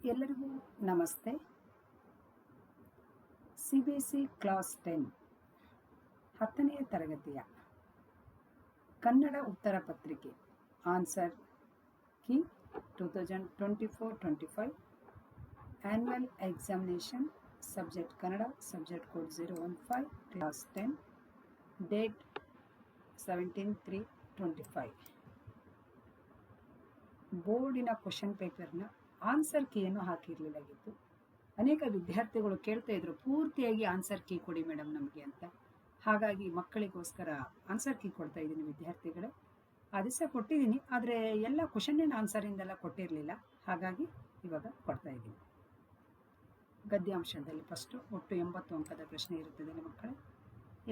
ಎಲ್ಲರಿಗೂ ನಮಸ್ತೆ. C B S C class ten ಹತ್ತನೆಯ ತರಗತಿಯ ಕನ್ನಡ ಉತ್ತರ ಪತ್ರಿಕೆ answer key two thousand twenty four twenty five annual examination subject Kannada subject code zero one five class ten date seventeen three twenty five ಬೋರ್ಡಿನ question ಪೇಪರ್ನ answer ಕೀಯನ್ನು ಹಾಕಿರಲಿಲ್ಲಾಗಿತ್ತು ಅನೇಕ ವಿದ್ಯಾರ್ಥಿಗಳು ಕೇಳ್ತಾ ಇದ್ರು, ಪೂರ್ತಿಯಾಗಿ ಆನ್ಸರ್ ಕೀ ಕೊಡಿ ಮೇಡಮ್ ನಮಗೆ ಅಂತ. ಹಾಗಾಗಿ ಮಕ್ಕಳಿಗೋಸ್ಕರ ಆನ್ಸರ್ ಕೀ ಕೊಡ್ತಾ ಇದ್ದೀನಿ ವಿದ್ಯಾರ್ಥಿಗಳೇ. ಆ ದಿವಸ ಕೊಟ್ಟಿದ್ದೀನಿ, ಆದರೆ ಎಲ್ಲ ಕ್ವಶನ್ನಿನ ಆನ್ಸರಿಂದೆಲ್ಲ ಕೊಟ್ಟಿರಲಿಲ್ಲ. ಹಾಗಾಗಿ ಇವಾಗ ಕೊಡ್ತಾ ಇದ್ದೀನಿ. ಗದ್ಯಾಂಶದಲ್ಲಿ ಫಸ್ಟು ಒಟ್ಟು ಎಂಬತ್ತು ಅಂಕದ ಪ್ರಶ್ನೆ ಇರುತ್ತದೆ ಮಕ್ಕಳೇ.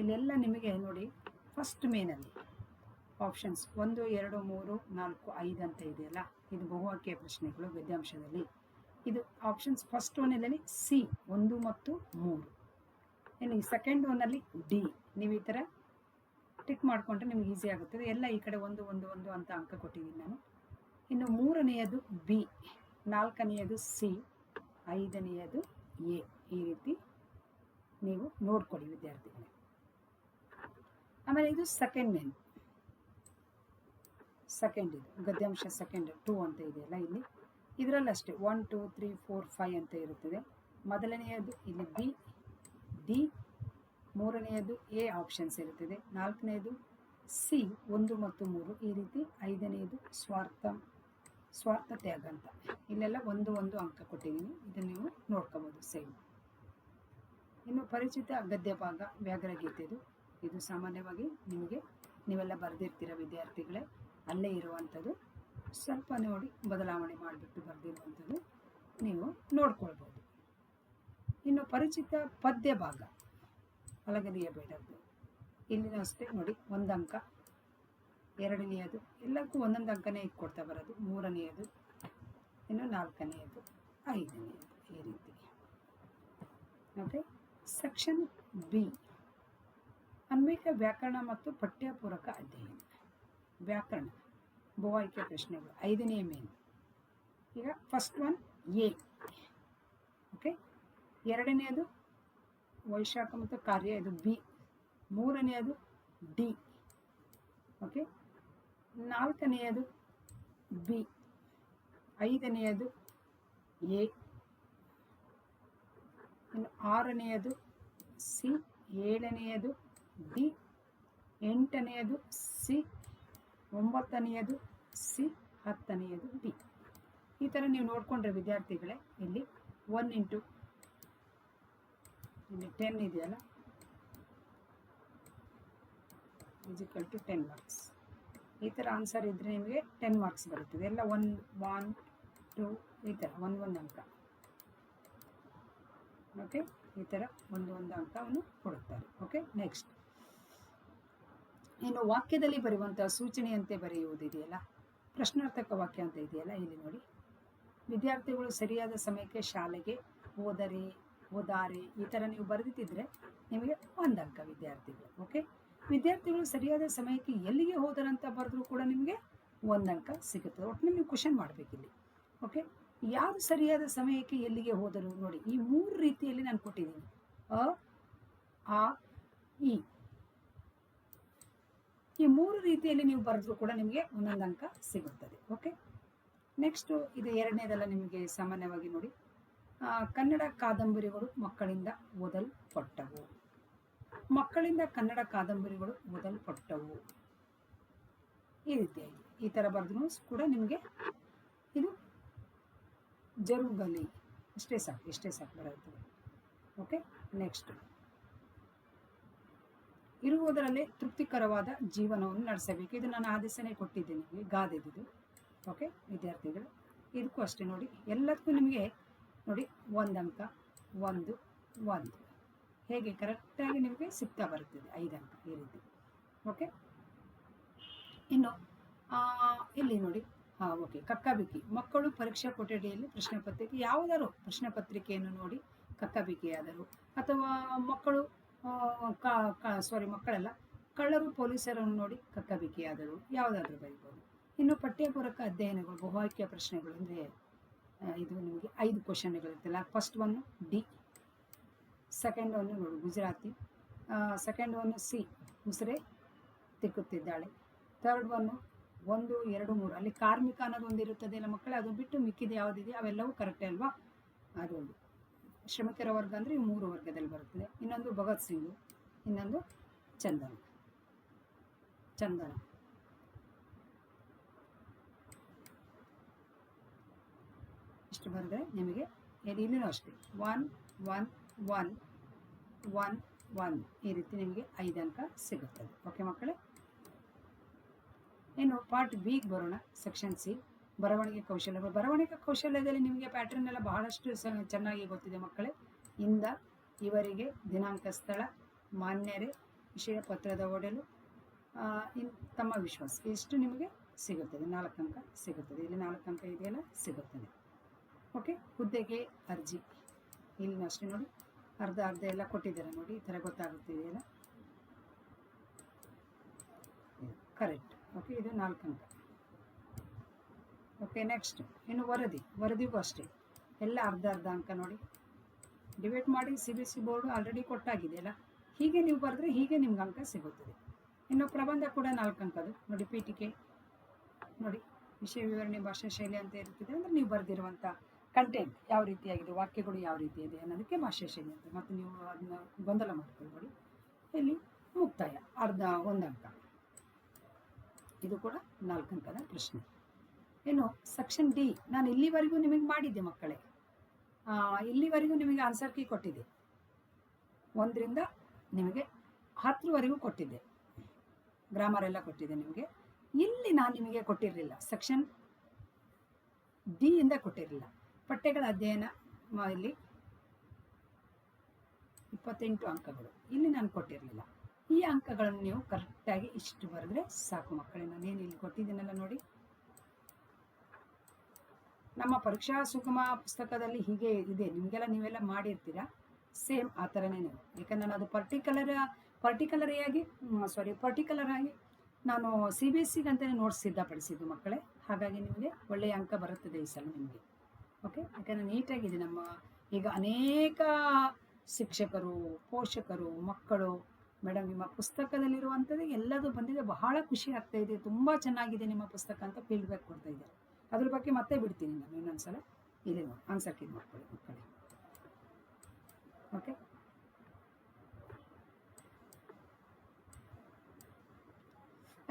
ಇಲ್ಲೆಲ್ಲ ನಿಮಗೆ ನೋಡಿ ಫಸ್ಟ್ ಮೇನಲ್ಲಿ ಆಪ್ಷನ್ಸ್ ಒಂದು, ಎರಡು, ಮೂರು, ನಾಲ್ಕು, ಐದು ಅಂತ ಇದೆಯಲ್ಲ? ಇದು ಬಹುವಾಕ್ಯ ಪ್ರಶ್ನೆಗಳು ಗದ್ಯಾಂಶದಲ್ಲಿ. ಇದು ಆಪ್ಷನ್ಸ್ ಫಸ್ಟ್ ಒನ್ನಲ್ಲಿ ಸಿ ಒಂದು ಮತ್ತು ಮೂರು. ಇನ್ನು ಸೆಕೆಂಡ್ ಒನ್ನಲ್ಲಿ ಡಿ ನೀವು ಈ ಥರ ಟಿಕ್ ಮಾಡಿಕೊಂಡ್ರೆ ನಿಮ್ಗೆ ಈಸಿ ಆಗುತ್ತದೆ. ಎಲ್ಲ ಈ ಕಡೆ ಒಂದು ಒಂದು ಒಂದು ಅಂತ ಅಂಕ ಕೊಟ್ಟಿದ್ದೀನಿ ನಾನು. ಇನ್ನು ಮೂರನೆಯದು ಬಿ ನಾಲ್ಕನೆಯದು ಸಿ ಐದನೆಯದು ಎ ಈ ರೀತಿ ನೀವು ನೋಡ್ಕೊಡಿ ವಿದ್ಯಾರ್ಥಿಗಳೇ. ಆಮೇಲೆ ಇದು ಸೆಕೆಂಡ್ ಮೇನ್ ಸೆಕೆಂಡ್ ಇದು, ಗದ್ಯಾಂಶ ಸೆಕೆಂಡ್ ಟೂ ಅಂತ ಇದೆಯಲ್ಲ ಇಲ್ಲಿ. ಇದರಲ್ಲಿ ಅಷ್ಟೇ one two three four five ಅಂತ ಇರುತ್ತದೆ. ಮೊದಲನೆಯದು ಇಲ್ಲಿ ಬಿ ಡಿ ಮೂರನೆಯದು ಎ ಆಪ್ಷನ್ಸ್ ಇರುತ್ತದೆ. ನಾಲ್ಕನೆಯದು ಸಿ ಒಂದು ಮತ್ತು ಮೂರು ಈ ರೀತಿ. ಐದನೆಯದು ಸ್ವಾರ್ಥ ಸ್ವಾರ್ಥ ತ್ಯಾಗ ಅಂತ. ಇಲ್ಲೆಲ್ಲ ಒಂದು ಒಂದು ಅಂಕ ಕೊಟ್ಟಿದ್ದೀನಿ. ಇದನ್ನು ನೀವು ನೋಡ್ಕೋಬೋದು ಸೇಮ್ ಇನ್ನು ಪರಿಚಿತ ಗದ್ಯ ಭಾಗ, ವ್ಯಾಘ್ರಗೀತೆದು. ಇದು ಸಾಮಾನ್ಯವಾಗಿ ನಿಮಗೆ ನೀವೆಲ್ಲ ಬರೆದಿರ್ತೀರ, ವಿದ್ಯಾರ್ಥಿಗಳೇ. ಅಲ್ಲೇ ಇರುವಂಥದ್ದು. ಸ್ವಲ್ಪ ನೋಡಿ ಬದಲಾವಣೆ ಮಾಡಿಬಿಟ್ಟು ಬರೆದಿರುವಂಥದ್ದು ನೀವು ನೋಡ್ಕೊಳ್ಬೋದು. ಇನ್ನು ಪರಿಚಿತ ಪದ್ಯ ಭಾಗ ಅಲಗದಿಯ ಬೇಡದ್ದು. ಇಲ್ಲಿನ ಅಷ್ಟೇ ನೋಡಿ ಒಂದು ಅಂಕ ಎರಡನೆಯದು, ಎಲ್ಲಕ್ಕೂ ಒಂದೊಂದು ಅಂಕನೇ ಇಟ್ಕೊಡ್ತಾ ಬರೋದು. ಮೂರನೆಯದು, ಇನ್ನು ನಾಲ್ಕನೆಯದು, ಐದನೆಯದು ಈ ರೀತಿ. ಓಕೆ ಸೆಕ್ಷನ್ ಬಿ ಅನ್ವಯಿಕ ವ್ಯಾಕರಣ ಮತ್ತು ಪಠ್ಯಪೂರಕ ಅಧ್ಯಯನ. ವ್ಯಾಕರಣ. ಬಹುಆಯ್ಕೆ ಪ್ರಶ್ನೆಗಳು ಐದನೇ ಮೇನ್ ಈಗ ಫಸ್ಟ್ ಒನ್ ಎ ಓಕೆ ಎರಡನೆಯದು ವೈಶಾಖ ಮತ್ತು ಕಾರ್ಯ ಇದು ಬಿ ಮೂರನೆಯದು ಡಿ ಓಕೆ ನಾಲ್ಕನೆಯದು ಬಿ ಐದನೆಯದು ಎ ಇನ್ನು ಆರನೆಯದು ಸಿ ಏಳನೆಯದು ಡಿ ಎಂಟನೆಯದು ಸಿ ಒಂಬತ್ತನೆಯದು ಸಿ, ಹತ್ತನೆಯದು ಡಿ. ಈ ಥರ ನೀವು ನೋಡಿಕೊಂಡ್ರೆ ವಿದ್ಯಾರ್ಥಿಗಳೇ ಇಲ್ಲಿ ಒನ್ ಇಂಟು ಇಲ್ಲಿ ಟೆನ್ ಇದೆಯಲ್ಲ? ಇಜಿಕಲ್ ಟು ಟೆನ್ ಮಾರ್ಕ್ಸ್ ಈ ಥರ ಆನ್ಸರ್ ಇದ್ದರೆ ನಿಮಗೆ ಟೆನ್ ಮಾರ್ಕ್ಸ್ ಬರುತ್ತದೆ. ಎಲ್ಲ ಒನ್ ಒನ್ ಟು ಈ ಥರ ಒನ್ ಒಂದು ಅಂಕ. ಓಕೆ ಈ ಥರ ಒಂದು ಒಂದು ಅಂಕವನ್ನು ಕೊಡುತ್ತಾರೆ. ಓಕೆ ನೆಕ್ಸ್ಟ್ ಇನ್ನು ವಾಕ್ಯದಲ್ಲಿ ಬರುವಂತಹ ಸೂಚನೆಯಂತೆ ಬರೆಯುವುದಿದೆಯಲ್ಲ? ಪ್ರಶ್ನಾರ್ಥಕ ವಾಕ್ಯ ಅಂತ ಇದೆಯಲ್ಲ? ಇಲ್ಲಿ ನೋಡಿ. ವಿದ್ಯಾರ್ಥಿಗಳು ಸರಿಯಾದ ಸಮಯಕ್ಕೆ ಶಾಲೆಗೆ ಓದರಿ ಹೋದಾರೆ, ಈ ಥರ ನೀವು ಬರೆದಿದ್ದರೆ ನಿಮಗೆ ಒಂದು ಅಂಕ ವಿದ್ಯಾರ್ಥಿಗಳು ಓಕೆ ವಿದ್ಯಾರ್ಥಿಗಳು ಸರಿಯಾದ ಸಮಯಕ್ಕೆ ಎಲ್ಲಿಗೆ ಹೋದರಂತ ಬರೆದ್ರು ಕೂಡ ನಿಮಗೆ ಒಂದು ಅಂಕ ಸಿಗುತ್ತೆ ಒಟ್ಟಿನಲ್ಲಿ ನೀವು ಕ್ವಶನ್ ಮಾಡಬೇಕಿಲ್ಲಿ ಓಕೆ ಯಾರು ಸರಿಯಾದ ಸಮಯಕ್ಕೆ ಎಲ್ಲಿಗೆ ಹೋದರು? ನೋಡಿ, ಈ ಮೂರು ರೀತಿಯಲ್ಲಿ ನಾನು ಕೊಟ್ಟಿದ್ದೀನಿ. ಅ, ಆ ಇ ಈ ಮೂರು ರೀತಿಯಲ್ಲಿ ನೀವು ಬರೆದ್ರು ಕೂಡ ನಿಮಗೆ ಒಂದೊಂದು ಅಂಕ ಸಿಗುತ್ತದೆ. ಓಕೆ ನೆಕ್ಸ್ಟು ಇದು ಎರಡನೇದೆಲ್ಲ ನಿಮಗೆ ಸಾಮಾನ್ಯವಾಗಿ ನೋಡಿ. ಕನ್ನಡ ಕಾದಂಬರಿಗಳು ಮಕ್ಕಳಿಂದ ಓದಲ್ಪಟ್ಟವು ಮಕ್ಕಳಿಂದ ಕನ್ನಡ ಕಾದಂಬರಿಗಳು ಓದಲ್ಪಟ್ಟವು ಈ ರೀತಿಯಾಗಿ. ಈ ಥರ ಬರೆದ್ರು ಕೂಡ ನಿಮಗೆ ಇದು ಜರುಗಲಿ. ಇಷ್ಟೇ ಸಾಕು ಇಷ್ಟೇ ಸಾಕು ಬರುತ್ತದೆ ಓಕೆ ನೆಕ್ಸ್ಟ್ ಇರುವುದರಲ್ಲೇ ತೃಪ್ತಿಕರವಾದ ಜೀವನವನ್ನು ನಡೆಸಬೇಕು. ಇದು ನಾನು ಆದೇಶನೇ ಕೊಟ್ಟಿದ್ದೇನೆ ಗಾದೆದಿದು ಓಕೆ ವಿದ್ಯಾರ್ಥಿಗಳು, ಇದಕ್ಕೂ ಅಷ್ಟೇ ನೋಡಿ. ಎಲ್ಲದಕ್ಕೂ ನಿಮಗೆ ನೋಡಿ ಒಂದು ಅಂಕ ಒಂದು ಒಂದು. ಹೇಗೆ ಕರೆಕ್ಟಾಗಿ ನಿಮಗೆ ಸಿಗ್ತಾ ಬರುತ್ತದೆ ಐದು ಅಂಕ ಈ ರೀತಿ. ಓಕೆ ಇನ್ನು ಇಲ್ಲಿ ನೋಡಿ. ಹಾಂ ಓಕೆ ಕಕ್ಕಬಿಕ್ಕಿ. ಮಕ್ಕಳು ಪರೀಕ್ಷಾ ಕೊಠಡಿಯಲ್ಲಿ ಪ್ರಶ್ನೆ ಪತ್ರಿಕೆ, ಯಾವುದಾದ್ರು ಪ್ರಶ್ನೆ ಪತ್ರಿಕೆಯನ್ನು ನೋಡಿ ಕಕ್ಕಬಿಕ್ಕಿಯಾದರು. ಅಥವಾ ಮಕ್ಕಳು ಸಾರಿ ಮಕ್ಕಳೆಲ್ಲ. ಕಳ್ಳರು ಪೊಲೀಸರನ್ನು ನೋಡಿ ಕಕ್ಕಾಬಿಕ್ಕಿಯಾದರು. ಯಾವುದಾದ್ರೂ ಬರೀಬೋದು. ಇನ್ನು ಪಠ್ಯಪೂರಕ ಅಧ್ಯಯನಗಳು ಬಹುವಾಕ್ಯ ಪ್ರಶ್ನೆಗಳು ಅಂದರೆ ಇದು ನಿಮಗೆ ಐದು ಕ್ವಶನ್ಗಳಿರ್ತಲ್ಲ first one D second one ನೋಡು, ಗುಜರಾತಿ. ಸೆಕೆಂಡ್ ಒನ್ನು ಸಿ ಉಸಿರೆ ತಿಕ್ಕುತ್ತಿದ್ದಾಳೆ. ಥರ್ಡ್ ಒನ್ನು ಒಂದು, ಎರಡು, ಮೂರು. ಅಲ್ಲಿ ಕಾರ್ಮಿಕ ಅನ್ನೋದು ಒಂದು ಇರುತ್ತದೆ ನಮ್ಮ ಮಕ್ಕಳೇ, ಅದು ಬಿಟ್ಟು ಮಿಕ್ಕಿದ ಯಾವುದಿದೆ? ಅವೆಲ್ಲವೂ ಕರೆಕ್ಟೇ ಅಲ್ವಾ? ಅದೊಂದು ಶ್ರಮಿಕರ ವರ್ಗ ಅಂದರೆ ಈ ಮೂರು ವರ್ಗದಲ್ಲಿ ಬರುತ್ತದೆ. ಇನ್ನೊಂದು ಭಗತ್ ಸಿಂಗ್, ಇನ್ನೊಂದು ಚಂದನ. ಚಂದನ. ಇಷ್ಟು ಬಂದರೆ ನಿಮಗೆ ಇಲ್ಲಿ ಇಲ್ಲಿನೂ ಅಷ್ಟೇ. One one one one one ಈ ರೀತಿ ನಿಮಗೆ ಐದು ಅಂಕ ಸಿಗುತ್ತದೆ. ಓಕೆ ಮಕ್ಕಳೇ? ಏನು ಪಾರ್ಟ್ ಬಿಗೆ ಬರೋಣ. ಸೆಕ್ಷನ್ ಸಿ ಬರವಣಿಗೆ ಕೌಶಲ್ಯ. ಬರವಣಿಗೆ ಕೌಶಲ್ಯದಲ್ಲಿ ನಿಮಗೆ ಪ್ಯಾಟರ್ನ್ ಎಲ್ಲ ಬಹಳಷ್ಟು ಚೆನ್ನಾಗಿ ಗೊತ್ತಿದೆ ಮಕ್ಕಳೇ. ಇಂದ ಇವರಿಗೆ ದಿನಾಂಕ ಸ್ಥಳ, ಮಾನ್ಯರೇ, ವಿಷಯ ಪತ್ರದ ಒಡಲು ಇನ್ ತಮ್ಮ ವಿಶ್ವಾಸ. ಎಷ್ಟು ನಿಮಗೆ ಸಿಗುತ್ತದೆ? ನಾಲ್ಕು ಅಂಕ ಸಿಗುತ್ತದೆ. ಇಲ್ಲಿ ನಾಲ್ಕು ಅಂಕ ಇದೆಯಲ್ಲ? ಸಿಗುತ್ತದೆ. ಓಕೆ ಹುದ್ದೆಗೆ ಅರ್ಜಿ. ಇಲ್ಲಿ ಅಷ್ಟೇ ನೋಡಿ. ಅರ್ಧ ಅರ್ಧ ಎಲ್ಲ ಕೊಟ್ಟಿದ್ದಾರೆ ನೋಡಿ. ಈ ಥರ ಗೊತ್ತಾಗುತ್ತಿದೆಯಲ್ಲ ಕರೆಕ್ಟ್ ಓಕೆ ಇದು ನಾಲ್ಕು ಅಂಕ ಓಕೆ ನೆಕ್ಸ್ಟ್ ಇನ್ನು ವರದಿ. ವರದಿಗೂ ಅಷ್ಟೇ. ಎಲ್ಲ ಅರ್ಧ ಅರ್ಧ ಅಂಕ ನೋಡಿ. ಡಿಬೇಟ್ ಮಾಡಿ C B C board already ಕೊಟ್ಟಾಗಿದೆಯಲ್ಲ ಹೀಗೆ ನೀವು ಬರೆದ್ರೆ ಹೀಗೆ ನಿಮ್ಗೆ ಅಂಕ ಸಿಗುತ್ತದೆ. ಇನ್ನು ಪ್ರಬಂಧ ಕೂಡ ನಾಲ್ಕು ಅಂಕದು. ನೋಡಿ ಪೀಠಿಕೆ. ನೋಡಿ, ವಿಷಯ ವಿವರಣೆ, ಭಾಷಾ ಶೈಲಿ ಅಂತ ಇರ್ತದೆ ಅಂದರೆ ನೀವು ಬರೆದಿರುವಂಥ ಕಂಟೆಂಟ್ ಯಾವ ರೀತಿಯಾಗಿದೆ, ವಾಕ್ಯಗಳು ಯಾವ ರೀತಿ ಇದೆ ಅನ್ನೋದಕ್ಕೆ ಭಾಷಾ ಶೈಲಿ ಅಂತ. ಮತ್ತು ನೀವು ಅದನ್ನ ಗೊಂದಲ ಮಾಡ್ಕೊಳ್ಬೇಡಿ ಇಲ್ಲಿ ಮುಕ್ತಾಯ. ಅರ್ಧ ಒಂದು ಅಂಕ. ಇದು ಕೂಡ ನಾಲ್ಕು ಅಂಕದ ಪ್ರಶ್ನೆ. ಇನ್ನು ಸೆಕ್ಷನ್ ಡಿ ನಾನು ಇಲ್ಲಿವರೆಗೂ ನಿಮಗೆ ಮಾಡಿದ್ದೆ ಮಕ್ಕಳೇ. ಇಲ್ಲಿವರೆಗೂ ನಿಮಗೆ ಆನ್ಸರ್ ಕೀ ಕೊಟ್ಟಿದ್ದೆ. ಒಂದರಿಂದ ನಿಮಗೆ ಹತ್ತರವರೆಗೂ ಕೊಟ್ಟಿದ್ದೆ. ಗ್ರಾಮರ್ ಎಲ್ಲ ಕೊಟ್ಟಿದ್ದೆ ನಿಮಗೆ. ಇಲ್ಲಿ ನಾನು ನಿಮಗೆ ಕೊಟ್ಟಿರಲಿಲ್ಲ. ಸೆಕ್ಷನ್ ಡಿ ಇಂದ ಕೊಟ್ಟಿರಲಿಲ್ಲ. ಪಠ್ಯಗಳ ಅಧ್ಯಯನ ಇಲ್ಲಿ ಇಪ್ಪತ್ತೆಂಟು ಅಂಕಗಳು. ಇಲ್ಲಿ ನಾನು ಕೊಟ್ಟಿರಲಿಲ್ಲ. ಈ ಅಂಕಗಳನ್ನು ನೀವು ಕರೆಕ್ಟಾಗಿ ಇಷ್ಟು ಬರೆದ್ರೆ ಸಾಕು ಮಕ್ಕಳೇ. ನಾನೇನು ಇಲ್ಲಿ ಕೊಟ್ಟಿದ್ದೀನಲ್ಲ ನೋಡಿ. ನಮ್ಮ ಪರೀಕ್ಷಾ ಸುಗಮ ಪುಸ್ತಕದಲ್ಲಿ ಹೀಗೆ ಇದೆ. ನಿಮಗೆಲ್ಲ ನೀವೆಲ್ಲ ಮಾಡಿರ್ತೀರಾ? ಸೇಮ್ ಆ ಥರನೇ ನೀವು. ಯಾಕಂದ್ರೆ ನಾನು ಅದು ಪರ್ಟಿಕ್ಯುಲರ್ ಪರ್ಟಿಕ್ಯುಲರ್ ಆಗಿ ಸಾರಿ ಪರ್ಟಿಕ್ಯುಲರ್ ಆಗಿ ನಾನು ಸಿ ಬಿ ಎಸ್ ಸಿಗಂತಲೇ ನೋಟ್ಸ್ ಸಿದ್ಧಪಡಿಸಿದ್ದು ಮಕ್ಕಳೇ. ಹಾಗಾಗಿ ನಿಮಗೆ ಒಳ್ಳೆಯ ಅಂಕ ಬರುತ್ತದೆ ಈ ಸಲ ನಿಮಗೆ. ಓಕೆ ಯಾಕಂದರೆ ನೀಟಾಗಿದೆ ನಮ್ಮ ಈಗ ಅನೇಕ ಶಿಕ್ಷಕರು, ಪೋಷಕರು, ಮಕ್ಕಳು ಮೇಡಮ್ ನಿಮ್ಮ ಪುಸ್ತಕದಲ್ಲಿರುವಂಥದ್ದು ಎಲ್ಲದೂ ಬಂದಿದೆ. ಬಹಳ ಖುಷಿ ಆಗ್ತಾ ಇದೆ. ತುಂಬ ಚೆನ್ನಾಗಿದೆ ನಿಮ್ಮ ಪುಸ್ತಕ ಅಂತ ಫೀಡ್ಬ್ಯಾಕ್ ಕೊಡ್ತಾ ಇದ್ದಾರೆ. ಅದ್ರ ಬಗ್ಗೆ ಮತ್ತೆ ಬಿಡ್ತೀನಿ ನಾನು ಇನ್ನೊಂದ್ಸಲ. ಇಲ್ಲಿ ನೋಡಿ ಆನ್ಸರ್ ಕೀ ಮಾಡ್ಕೊಳ್ಳಿ ಮಕ್ಕಳೇ. ಓಕೆ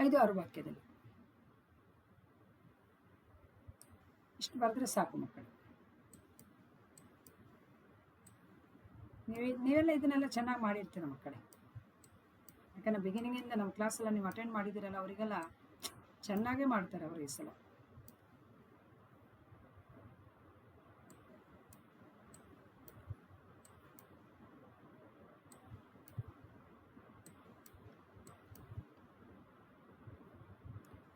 ಐದು ಆರು ವಾಕ್ಯದಲ್ಲಿ. ಇಷ್ಟು ಬರೆದ್ರೆ ಸಾಕು ಮಕ್ಕಳು. ನೀವು ನೀವೆಲ್ಲ ಇದನ್ನೆಲ್ಲ ಚೆನ್ನಾಗಿ ಮಾಡಿರ್ತೀರ ಮಕ್ಕಳೇ? ಯಾಕಂದ್ರೆ ಬಿಗಿನಿಂಗಿಂದ ನಮ್ಮ ಕ್ಲಾಸೆಲ್ಲ ನೀವು ಅಟೆಂಡ್ ಮಾಡಿದ್ದೀರಲ್ಲ, ಅವರಿಗೆಲ್ಲ ಚೆನ್ನಾಗೇ ಮಾಡ್ತಾರೆ ಅವರು ಈ ಸಲ.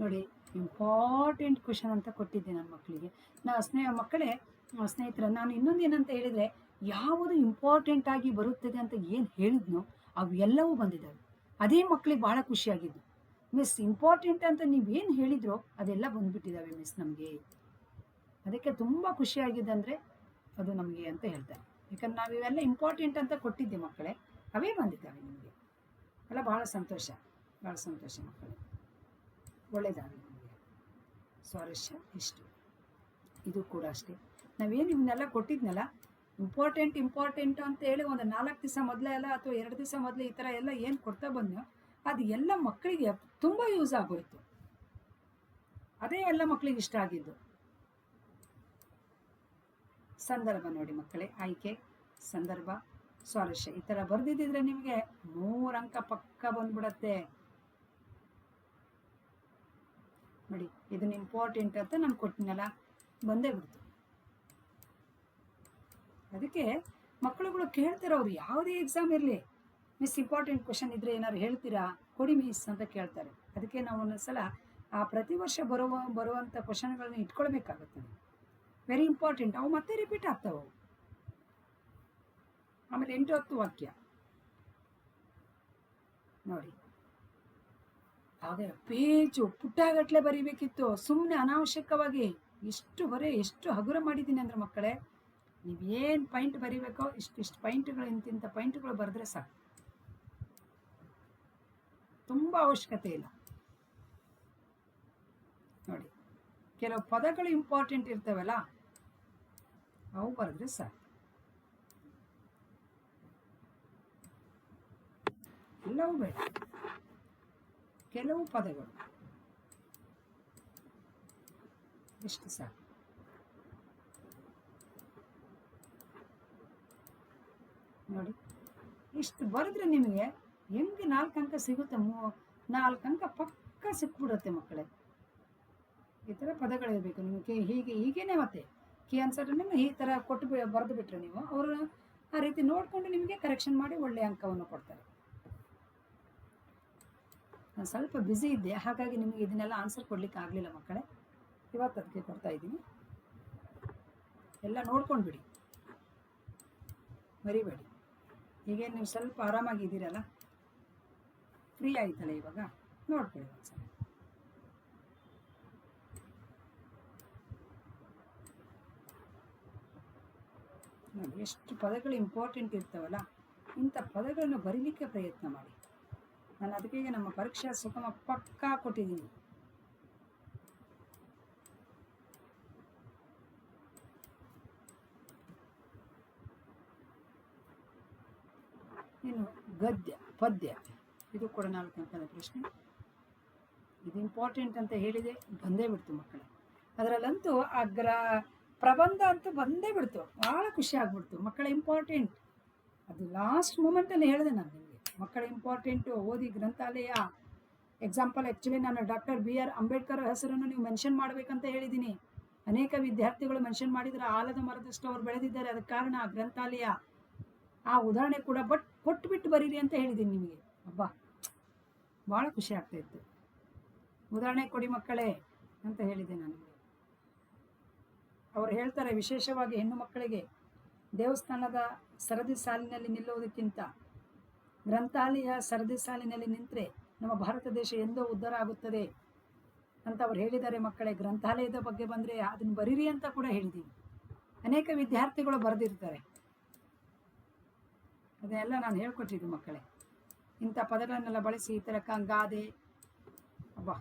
ನೋಡಿ ಇಂಪಾರ್ಟೆಂಟ್ ಕ್ವಶನ್ ಅಂತ ಕೊಟ್ಟಿದ್ದೆ ನನ್ನ ಮಕ್ಕಳಿಗೆ ನಾ ಸ್ನೇಹ, ಮಕ್ಕಳೇ ಸ್ನೇಹಿತರ, ನಾನು ಇನ್ನೊಂದು ಏನಂತ ಹೇಳಿದರೆ, ಯಾವುದು ಇಂಪಾರ್ಟೆಂಟ್ ಆಗಿ ಬರುತ್ತದೆ ಅಂತ ಏನು ಹೇಳಿದ್ನೋ ಅವೆಲ್ಲವೂ ಬಂದಿದ್ದಾವೆ. ಅದೇ ಮಕ್ಕಳಿಗೆ ಭಾಳ ಖುಷಿಯಾಗಿದ್ದು ಮಿಸ್ ಇಂಪಾರ್ಟೆಂಟ್ ಅಂತ ನೀವು ಏನು ಹೇಳಿದ್ರೋ, ಅದೆಲ್ಲ ಬಂದ್ಬಿಟ್ಟಿದ್ದಾವೆ ಮಿಸ್ ನಮಗೆ. ಅದಕ್ಕೆ ತುಂಬ ಖುಷಿಯಾಗಿದೆ ಅಂದರೆ, ಅದು ನಮಗೆ ಅಂತ ಹೇಳ್ತಾರೆ. ಯಾಕಂದ್ರೆ ನಾವು ಇವೆಲ್ಲ ಇಂಪಾರ್ಟೆಂಟ್ ಅಂತ ಕೊಟ್ಟಿದ್ದೆ ಮಕ್ಕಳೇ, ಅವೇ ಬಂದಿದ್ದಾವೆ ನಿಮಗೆ. ಎಲ್ಲ ಭಾಳ ಸಂತೋಷ ಭಾಳ ಸಂತೋಷ ಮಕ್ಕಳೇ. ಒಳ್ಳೆಯದಾಗಲಿ ಸ್ವಾರಸ್ಯ ಇಷ್ಟು. ಇದು ಕೂಡ ಅಷ್ಟೇ. ನಾವೇನು ಇವನ್ನೆಲ್ಲ ಕೊಟ್ಟಿದ್ನಲ್ಲ? ಇಂಪಾರ್ಟೆಂಟ್ ಇಂಪಾರ್ಟೆಂಟ್ ಅಂತ ಹೇಳಿ ಒಂದು ನಾಲ್ಕು ದಿವಸ ಮೊದಲೇ ಎಲ್ಲ ಅಥವಾ ಎರಡು ದಿವಸ ಮೊದಲೇ ಈ ಥರ ಎಲ್ಲ ಏನು ಕೊಡ್ತಾ ಬಂದ್ನೋ, ಅದು ಎಲ್ಲ ಮಕ್ಕಳಿಗೆ ತುಂಬ ಯೂಸ್ ಆಗೋಯ್ತು. ಅದೇ ಎಲ್ಲ ಮಕ್ಕಳಿಗೆ ಇಷ್ಟ ಆಗಿದ್ದು. ಸಂದರ್ಭ ನೋಡಿ ಮಕ್ಕಳೇ, ಆಯ್ಕೆ, ಸಂದರ್ಭ. ಸ್ವಾರಸ್ಯ ಈ ಥರ ಬರೆದಿದ್ದಿದ್ರೆ ನಿಮಗೆ ಮೂರಂಕ ಪಕ್ಕ ಬಂದ್ಬಿಡತ್ತೆ. ನೋಡಿ ಇದನ್ನ ಇಂಪಾರ್ಟೆಂಟ್ ಅಂತ ನಾನು ಕೊಟ್ಟಿನಲ್ಲ, ಬಂದೇ ಬಿಡ್ತು. ಅದಕ್ಕೆ ಮಕ್ಕಳುಗಳು ಕೇಳ್ತಾರೆ ಅವ್ರು ಯಾವುದೇ ಎಕ್ಸಾಮ್ ಇರಲಿ ಮಿಸ್ ಇಂಪಾರ್ಟೆಂಟ್ ಕ್ವಶನ್ ಇದ್ರೆ ಏನಾದ್ರು ಹೇಳ್ತೀರಾ? ಕೊಡಿ ಮಿಸ್ ಅಂತ ಕೇಳ್ತಾರೆ. ಅದಕ್ಕೆ ನಾವು ಒಂದೊಂದ್ಸಲ ಆ ಪ್ರತಿ ವರ್ಷ ಬರುವ ಬರುವಂಥ ಕ್ವಶನ್ಗಳನ್ನ ಇಟ್ಕೊಳ್ಬೇಕಾಗತ್ತೆ. ವೆರಿ ಇಂಪಾರ್ಟೆಂಟ್ ಅವು ಮತ್ತೆ ರಿಪೀಟ್ ಆಗ್ತಾವೆ ಆಮೇಲೆ ಎಂಟು ಹತ್ತು ವಾಕ್ಯ. ನೋಡಿ. ಆಗ ಪೇಜು ಪುಟ್ಟಾಗಟ್ಲೆ ಬರಿಬೇಕಿತ್ತು. ಸುಮ್ಮನೆ ಅನಾವಶ್ಯಕವಾಗಿ ಎಷ್ಟು ಹೊರೆ, ಎಷ್ಟು ಹಗುರ ಮಾಡಿದ್ದೀನಿ ಅಂದ್ರೆ ಮಕ್ಕಳೇ ನೀವು ಏನು ಪಾಯಿಂಟ್ ಬರೀಬೇಕೋ ಇಷ್ಟಿಷ್ಟು ಇಷ್ಟು ಪಾಯಿಂಟ್ಗಳು ಇಂತಿಂಥ ಪಾಯಿಂಟ್ಗಳು ಬರೆದ್ರೆ ಸಾಕು. ತುಂಬ ಅವಶ್ಯಕತೆ ಇಲ್ಲ. ನೋಡಿ, ಕೆಲವು ಪದಗಳು ಇಂಪಾರ್ಟೆಂಟ್ ಇರ್ತವಲ್ಲ, ಅವು ಬರೆದ್ರೆ ಸಾಕು. ಎಲ್ಲವೂ ಬೇಡ. ಕೆಲವು ಪದಗಳು. ಎಷ್ಟು ಸಾಕು ನೋಡಿ. ಇಷ್ಟು ಬರೆದ್ರೆ ನಿಮಗೆ ಹೆಂಗೆ ನಾಲ್ಕು ಅಂಕ ಸಿಗುತ್ತೆ ಮೂ, ನಾಲ್ಕು ಅಂಕ ಪಕ್ಕ ಸಿಕ್ಬಿಡುತ್ತೆ ಮಕ್ಕಳೇ. ಈ ಥರ ಪದಗಳಿರಬೇಕು ನಿಮಗೆ ಹೀಗೆ, ಹೀಗೇನೆ ಮತ್ತೆ. ಕೀ ಆನ್ಸರನ್ನು ಈ ಥರ ಕೊಟ್ಟು ಬರೆದು ಬಿಟ್ರೆ ನೀವು ಅವರು ಆ ರೀತಿ ನೋಡಿಕೊಂಡು ನಿಮಗೆ ಕರೆಕ್ಷನ್ ಮಾಡಿ ಒಳ್ಳೆಯ ಅಂಕವನ್ನು ಕೊಡ್ತಾರೆ. ನಾನು ಸ್ವಲ್ಪ ಬ್ಯುಸಿ ಇದ್ದೆ. ಹಾಗಾಗಿ ನಿಮಗೆ ಇದನ್ನೆಲ್ಲ ಆನ್ಸರ್ ಕೊಡ್ಲಿಕ್ಕೆ ಆಗಲಿಲ್ಲ ಮಕ್ಕಳೇ. ಇವತ್ತು ಅದಕ್ಕೆ ಕೊಡ್ತಾ ಇದ್ದೀನಿ. ಎಲ್ಲ ನೋಡ್ಕೊಂಡು ಬಿಡಿ ಮರಿಬೇಡಿ. ಹೀಗೆ ನೀವು ಸ್ವಲ್ಪ ಆರಾಮಾಗಿದ್ದೀರಲ್ಲ ಫ್ರೀ ಆಯ್ತಲ್ಲ ಇವಾಗ? ನೋಡ್ಕೊಳ್ಳಿ ಒಂದ್ಸಲ. ನೋಡಿ, ಎಷ್ಟು ಪದಗಳು ಇಂಪಾರ್ಟೆಂಟ್ ಇರ್ತಾವಲ್ಲ, ಇಂಥ ಪದಗಳನ್ನು ಬರೀಲಿಕ್ಕೆ ಪ್ರಯತ್ನ ಮಾಡಿ. ನಾನು ಅದಕ್ಕೆ ನಮ್ಮ ಪರೀಕ್ಷೆ ಸುಗಮ ಪಕ್ಕಾ ಕೊಟ್ಟಿದ್ದೀನಿ. ಇನ್ನು ಗದ್ಯ, ಪದ್ಯ. ಇದು ಕೂಡ ನಾಲ್ಕು ಅಂಕದ ಪ್ರಶ್ನೆ. ಇದು ಇಂಪಾರ್ಟೆಂಟ್ ಅಂತ ಹೇಳಿದೆ, ಬಂದೇ ಬಿಡ್ತು ಮಕ್ಕಳು. ಅದರಲ್ಲಂತೂ ಅಗ್ರ ಗ್ರ ಪ್ರಬಂಧ ಅಂತೂ ಬಂದೇ ಬಿಡ್ತು. ಭಾಳ ಖುಷಿ ಆಗ್ಬಿಡ್ತು. ಮಕ್ಕಳ ಇಂಪಾರ್ಟೆಂಟ್ ಅದು ಲಾಸ್ಟ್ ಮೂಮೆಂಟಲ್ಲಿ ಹೇಳಿದೆ ನಾನು ನಿಮಗೆ. ಮಕ್ಕಳ ಇಂಪಾರ್ಟೆಂಟು ಓದಿ ಗ್ರಂಥಾಲಯ. ಎಕ್ಸಾಂಪಲ್ ಆ್ಯಕ್ಚುಲಿ ನಾನು ಡಾಕ್ಟರ್ ಬಿ ಆರ್ ಅಂಬೇಡ್ಕರ್ ಹೆಸರನ್ನು ನೀವು ಮೆನ್ಷನ್ ಮಾಡಬೇಕಂತ ಹೇಳಿದ್ದೀನಿ ಅನೇಕ ವಿದ್ಯಾರ್ಥಿಗಳು ಮೆನ್ಷನ್ ಮಾಡಿದರೆ ಆಲದ ಮರದಷ್ಟು ಅವ್ರು ಬೆಳೆದಿದ್ದಾರೆ. ಅದಕ್ಕೆ ಕಾರಣ ಗ್ರಂಥಾಲಯ. ಆ ಉದಾಹರಣೆ ಕೂಡ ಬಟ್ ಕೊಟ್ಬಿಟ್ಟು ಬರೀರಿ ಅಂತ ಹೇಳಿದ್ದೀನಿ ನಿಮಗೆ. ಹಬ್ಬ ಭಾಳ ಖುಷಿ ಆಗ್ತಾ ಇತ್ತು. ಉದಾಹರಣೆ ಕೊಡಿ ಮಕ್ಕಳೇ ಅಂತ ಹೇಳಿದೆ ನಾನು ಅವ್ರು ಹೇಳ್ತಾರೆ ವಿಶೇಷವಾಗಿ ಹೆಣ್ಣು ಮಕ್ಕಳಿಗೆ ದೇವಸ್ಥಾನದ ಸರದಿ ಸಾಲಿನಲ್ಲಿ ನಿಲ್ಲುವುದಕ್ಕಿಂತ ಗ್ರಂಥಾಲಯ ಸರದಿ ಸಾಲಿನಲ್ಲಿ ನಿಂತರೆ ನಮ್ಮ ಭಾರತ ದೇಶ ಎಂದೋ ಉದ್ಧಾರ ಆಗುತ್ತದೆ ಅಂತ ಅವ್ರು ಹೇಳಿದ್ದಾರೆ ಮಕ್ಕಳೇ. ಗ್ರಂಥಾಲಯದ ಬಗ್ಗೆ ಬಂದರೆ ಅದನ್ನು ಬರೀರಿ ಅಂತ ಕೂಡ ಹೇಳಿದ್ದೀವಿ ಅನೇಕ ವಿದ್ಯಾರ್ಥಿಗಳು ಬರೆದಿರ್ತಾರೆ. ಅದನ್ನೆಲ್ಲ ನಾನು ಹೇಳ್ಕೊಟ್ಟಿದ್ದು ಮಕ್ಕಳೇ. ಇಂಥ ಪದಗಳನ್ನೆಲ್ಲ ಬಳಸಿ ಈ ಥರ ಕಂಗಾದೆ ಅಬ್ಬಾ.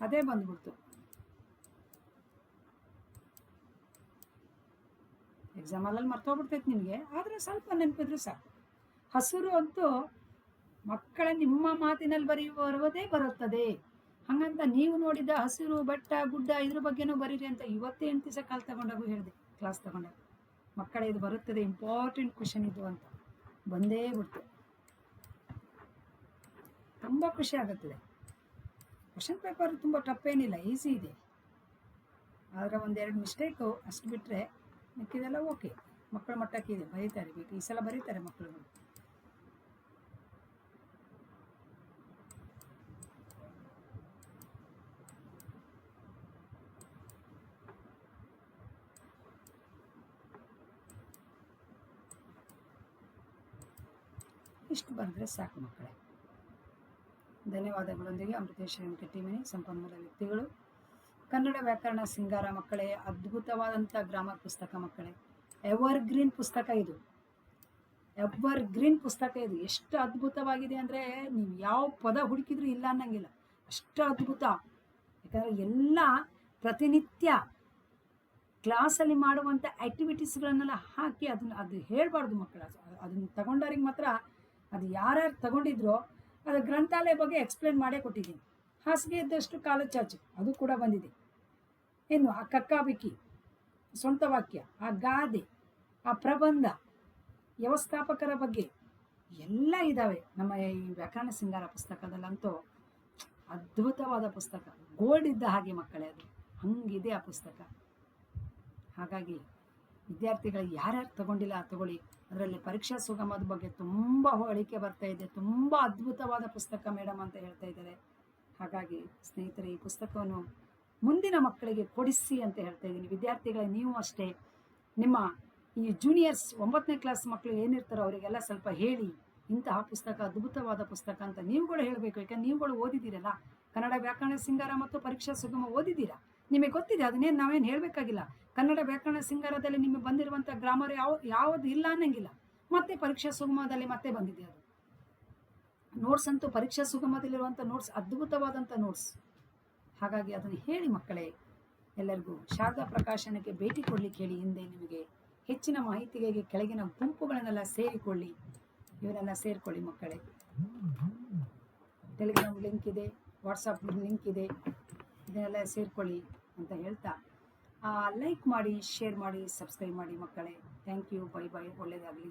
ಅದೇ ಬಂದ್ಬಿಡ್ತು. ಎಕ್ಸಾಮಲ್ಲಿ ಮರ್ತೋಗ್ಬಿಡ್ತೈತೆ ನಿಮಗೆ. ಆದರೆ ಸ್ವಲ್ಪ ನೆನಪಿದ್ರೆ ಸಾಕು. ಹಸಿರು ಅಂತೂ ಮಕ್ಕಳ ನಿಮ್ಮ ಮಾತಿನಲ್ಲಿ ಬರೆಯುವವರದೇ ಬರುತ್ತದೆ. ಹಾಗಂತ ನೀವು ನೋಡಿದ ಹಸಿರು, ಬೆಟ್ಟ, ಗುಡ್ಡ ಇದ್ರ ಬಗ್ಗೆನೂ ಬರೀರಿ ಅಂತ ಇವತ್ತೇ ಎಂಟು ದಿವಸ ಕಾಲ್ ತಗೊಂಡಾಗೂ ಹೇಳಿದೆ ಕ್ಲಾಸ್ ತಗೊಂಡಾಗ. ಮಕ್ಕಳ, ಇದು ಬರುತ್ತದೆ ಇಂಪಾರ್ಟೆಂಟ್ ಕ್ವಶನ್ ಇದು ಅಂತ. ಬಂದೇ ಬಿಡ್ತು. ತುಂಬ ಖುಷಿ ಆಗುತ್ತದೆ. ಕ್ವಶನ್ ಪೇಪರ್ ತುಂಬ ಟಫ್ ಏನಿಲ್ಲ ಈಸಿ ಇದೆ. ಆದರೆ ಒಂದೆರಡು ಮಿಸ್ಟೇಕು ಅಷ್ಟು ಬಿಟ್ಟರೆ ಮಿಕ್ಕಿದೆಲ್ಲ ಓಕೆ ಮಕ್ಕಳ ಮಟ್ಟಕ್ಕೆ ಇದೆ, ಬರೀತಾರೆ ಬೇಕು ಈ ಸಲ ಬರೀತಾರೆ ಮಕ್ಕಳುಗಳು ಇಷ್ಟು ಬಂದರೆ ಸಾಕು ಮಕ್ಕಳೇ. ಧನ್ಯವಾದಗಳೊಂದಿಗೆ ಅಮೃತೇಶ್ವರ ಎಂ ಕೆ ಸಂಪನ್ಮೂಲ ವ್ಯಕ್ತಿಗಳು. ಕನ್ನಡ ವ್ಯಾಕರಣ ಸಿಂಗಾರ ಮಕ್ಕಳೇ, ಅದ್ಭುತವಾದಂಥ ಗ್ರಾಮರ್ ಪುಸ್ತಕ ಮಕ್ಕಳೇ. ಎವರ್ ಗ್ರೀನ್ ಪುಸ್ತಕ ಇದು. ಎವರ್ ಗ್ರೀನ್ ಪುಸ್ತಕ ಇದು. ಎಷ್ಟು ಅದ್ಭುತವಾಗಿದೆ ಅಂದರೆ ನೀವು ಯಾವ ಪದ ಹುಡುಕಿದ್ರೂ ಇಲ್ಲ ಅನ್ನಂಗಿಲ್ಲ. ಅಷ್ಟು ಅದ್ಭುತ. ಯಾಕಂದರೆ ಎಲ್ಲ ಪ್ರತಿನಿತ್ಯ ಕ್ಲಾಸಲ್ಲಿ ಮಾಡುವಂಥ ಆ್ಯಕ್ಟಿವಿಟೀಸ್ಗಳನ್ನೆಲ್ಲ ಹಾಕಿ ಅದನ್ನು, ಅದು ಹೇಳಬಾರ್ದು ಮಕ್ಕಳ. ಅದನ್ನು ತಗೊಂಡವ್ರಿಗೆ ಮಾತ್ರ ಅದು ಯಾರ್ಯಾರು ತಗೊಂಡಿದ್ರೋ ಅದು ಗ್ರಂಥಾಲಯ ಬಗ್ಗೆ ಎಕ್ಸ್ಪ್ಲೇನ್ ಮಾಡೇ ಕೊಟ್ಟಿದ್ದೀನಿ. ಹಾಸಿಗೆ ಇದ್ದಷ್ಟು ಕಾಲು ಚಾಚು, ಅದು ಕೂಡ ಬಂದಿದೆ. ಇನ್ನು ಆ ಕಕ್ಕಾಬಿಕ್ಕಿ, ಸ್ವಂತ ವಾಕ್ಯ, ಆ ಗಾದೆ, ಆ ಪ್ರಬಂಧ, ವ್ಯವಸ್ಥಾಪಕರ ಬಗ್ಗೆ ಎಲ್ಲ ಇದ್ದಾವೆ ನಮ್ಮ ಈ ವ್ಯಾಕರಣ ಸಿಂಗಾರ ಪುಸ್ತಕದಲ್ಲಂತೂ ಅದ್ಭುತವಾದ ಪುಸ್ತಕ. ಗೋಲ್ಡ್ ಇದ್ದ ಹಾಗೆ ಮಕ್ಕಳೇ ಅದು. ಹಂಗಿದೆ ಆ ಪುಸ್ತಕ. ಹಾಗಾಗಿ ವಿದ್ಯಾರ್ಥಿಗಳು ಯಾರ್ಯಾರು ತಗೊಂಡಿಲ್ಲ, ತಗೊಳ್ಳಿ. ಅದರಲ್ಲಿ ಪರೀಕ್ಷಾ ಸುಗಮದ ಬಗ್ಗೆ ತುಂಬ ಹೋಳಿಕೆ ಬರ್ತಾ ಇದೆ. ತುಂಬ ಅದ್ಭುತವಾದ ಪುಸ್ತಕ ಮೇಡಮ್ ಅಂತ ಹೇಳ್ತಾ ಇದ್ದಾರೆ. ಹಾಗಾಗಿ ಸ್ನೇಹಿತರೆ, ಈ ಪುಸ್ತಕವನ್ನು ಮುಂದಿನ ಮಕ್ಕಳಿಗೆ ಕೊಡಿಸಿ ಅಂತ ಹೇಳ್ತಾ ಇದ್ದೀನಿ. ವಿದ್ಯಾರ್ಥಿಗಳೇ, ನೀವು ಅಷ್ಟೇ. ನಿಮ್ಮ ಈ ಜೂನಿಯರ್ಸ್ ಒಂಬತ್ತನೇ ಕ್ಲಾಸ್ ಮಕ್ಕಳು ಏನಿರ್ತಾರೋ ಅವರಿಗೆಲ್ಲ ಸ್ವಲ್ಪ ಹೇಳಿ. ಇಂತಹ ಪುಸ್ತಕ ಅದ್ಭುತವಾದ ಪುಸ್ತಕ ಅಂತ ನೀವುಗಳು ಹೇಳಬೇಕು. ಯಾಕಂದ್ರೆ ನೀವುಗಳು ಓದಿದ್ದೀರಲ್ಲ. ಕನ್ನಡ ವ್ಯಾಕರಣ, ಸಿಂಗಾರ ಮತ್ತು ಪರೀಕ್ಷಾ ಸುಗಮ ಓದಿದ್ದೀರಾ? ನಿಮಗೆ ಗೊತ್ತಿದೆ ಅದನ್ನೇನು ನಾವೇನು ಹೇಳಬೇಕಾಗಿಲ್ಲ. ಕನ್ನಡ ವ್ಯಾಕರಣ ಸಿಂಗಾರದಲ್ಲಿ ನಿಮಗೆ ಬಂದಿರುವಂಥ ಗ್ರಾಮರ್ ಯಾವ, ಯಾವುದು ಇಲ್ಲ ಅನ್ನಂಗಿಲ್ಲ. ಮತ್ತೆ ಪರೀಕ್ಷಾ ಸುಗಮದಲ್ಲಿ ಮತ್ತೆ ಬಂದಿದೆ ಅದು. ನೋಟ್ಸ್ ಅಂತೂ ಪರೀಕ್ಷಾ ಸುಗಮದಲ್ಲಿರುವಂಥ ನೋಟ್ಸ್ ಅದ್ಭುತವಾದಂಥ ನೋಟ್ಸ್ ಹಾಗಾಗಿ ಅದನ್ನು ಹೇಳಿ ಮಕ್ಕಳೇ, ಎಲ್ಲರಿಗೂ ಶಾರದಾ ಪ್ರಕಾಶನಕ್ಕೆ ಭೇಟಿ ಕೊಡ್ಲಿಕ್ಕೆ ಹೇಳಿ ಹಿಂದೆ ನಿಮಗೆ ಹೆಚ್ಚಿನ ಮಾಹಿತಿಗಾಗಿ ಕೆಳಗಿನ ಗುಂಪುಗಳನ್ನೆಲ್ಲ ಸೇರಿಕೊಳ್ಳಿ. ಇವರೆಲ್ಲ ಸೇರಿಕೊಳ್ಳಿ ಮಕ್ಕಳೇ. ಟೆಲಿಗ್ರಾಮ್ ಲಿಂಕ್ ಇದೆ ವಾಟ್ಸಪ್ ಲಿಂಕ್ ಇದೆ, ಇದನ್ನೆಲ್ಲ ಸೇರಿಕೊಳ್ಳಿ. ಅಂತ ಹೇಳ್ತಾ ಲೈಕ್ ಮಾಡಿ ಶೇರ್ ಮಾಡಿ ಸಬ್ಸ್ಕ್ರೈಬ್ ಮಾಡಿ ಮಕ್ಕಳೇ. ಥ್ಯಾಂಕ್ ಯು ಬೈ ಬೈ ಒಳ್ಳೆಯದಾಗಲಿ